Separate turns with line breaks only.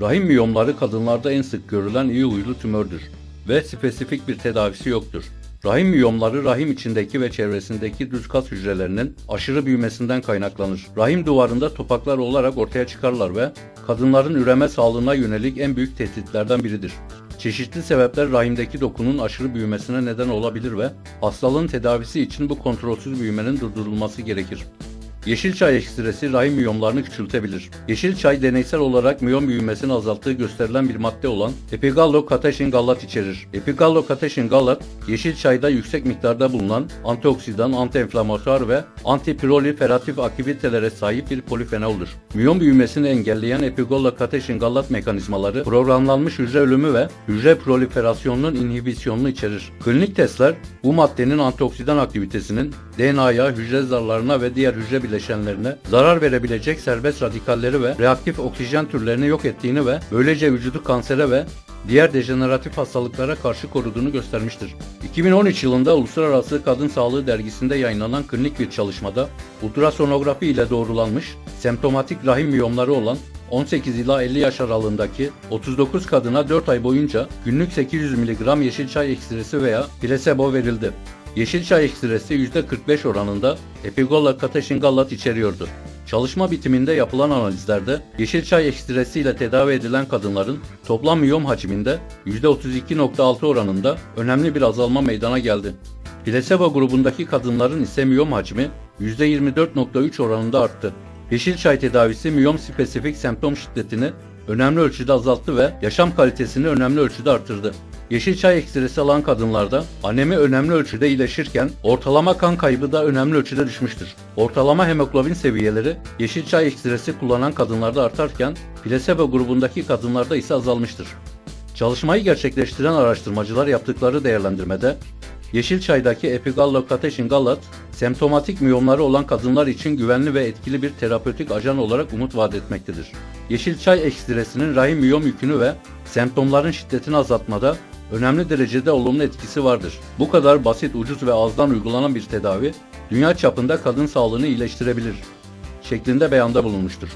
Rahim miyomları kadınlarda en sık görülen iyi huylu tümördür ve spesifik bir tedavisi yoktur. Rahim miyomları rahim içindeki ve çevresindeki düz kas hücrelerinin aşırı büyümesinden kaynaklanır. Rahim duvarında topaklar olarak ortaya çıkarlar ve kadınların üreme sağlığına yönelik en büyük tehditlerden biridir. Çeşitli sebepler rahimdeki dokunun aşırı büyümesine neden olabilir ve hastalığın tedavisi için bu kontrolsüz büyümenin durdurulması gerekir. Yeşil çay ekstresi rahim miyomlarını küçültebilir. Yeşil çay deneysel olarak miyom büyümesini azalttığı gösterilen bir madde olan epigallocatechin gallat içerir. Epigallocatechin gallat, yeşil çayda yüksek miktarda bulunan antioksidan, antiinflamatuar ve antiproliferatif aktivitelere sahip bir polifenoldur. Miyom büyümesini engelleyen epigallocatechin gallat mekanizmaları programlanmış hücre ölümü ve hücre proliferasyonunun inhibisyonunu içerir. Klinik testler bu maddenin antioksidan aktivitesinin DNA'ya, hücre zarlarına ve diğer hücre bileşenlerine zarar verebilecek serbest radikalleri ve reaktif oksijen türlerini yok ettiğini ve böylece vücudu kansere ve diğer dejeneratif hastalıklara karşı koruduğunu göstermiştir. 2013 yılında Uluslararası Kadın Sağlığı Dergisi'nde yayınlanan klinik bir çalışmada ultrasonografi ile doğrulanmış semptomatik rahim miyomları olan 18 ila 50 yaş aralığındaki 39 kadına 4 ay boyunca günlük 800 mg yeşil çay ekstresi veya plasebo verildi. Yeşil çay ekstresi %45 oranında epigolla kateşin gallat içeriyordu. Çalışma bitiminde yapılan analizlerde yeşil çay ekstresi ile tedavi edilen kadınların toplam miyom hacminde %32.6 oranında önemli bir azalma meydana geldi. Plasebo grubundaki kadınların ise miyom hacmi %24.3 oranında arttı. Yeşil çay tedavisi miyom spesifik semptom şiddetini önemli ölçüde azalttı ve yaşam kalitesini önemli ölçüde artırdı. Yeşil çay ekstresi alan kadınlarda anemi önemli ölçüde iyileşirken ortalama kan kaybı da önemli ölçüde düşmüştür. Ortalama hemoglobin seviyeleri yeşil çay ekstresi kullanan kadınlarda artarken plasebo grubundaki kadınlarda ise azalmıştır. Çalışmayı gerçekleştiren araştırmacılar yaptıkları değerlendirmede Yeşil çaydaki epigallocatechin gallat, semptomatik miyomları olan kadınlar için güvenli ve etkili bir terapötik ajan olarak umut vaat etmektedir. Yeşil çay ekstresinin rahim miyom yükünü ve semptomların şiddetini azaltmada önemli derecede olumlu etkisi vardır. Bu kadar basit, ucuz ve azdan uygulanan bir tedavi, dünya çapında kadın sağlığını iyileştirebilir şeklinde beyanda bulunmuştur.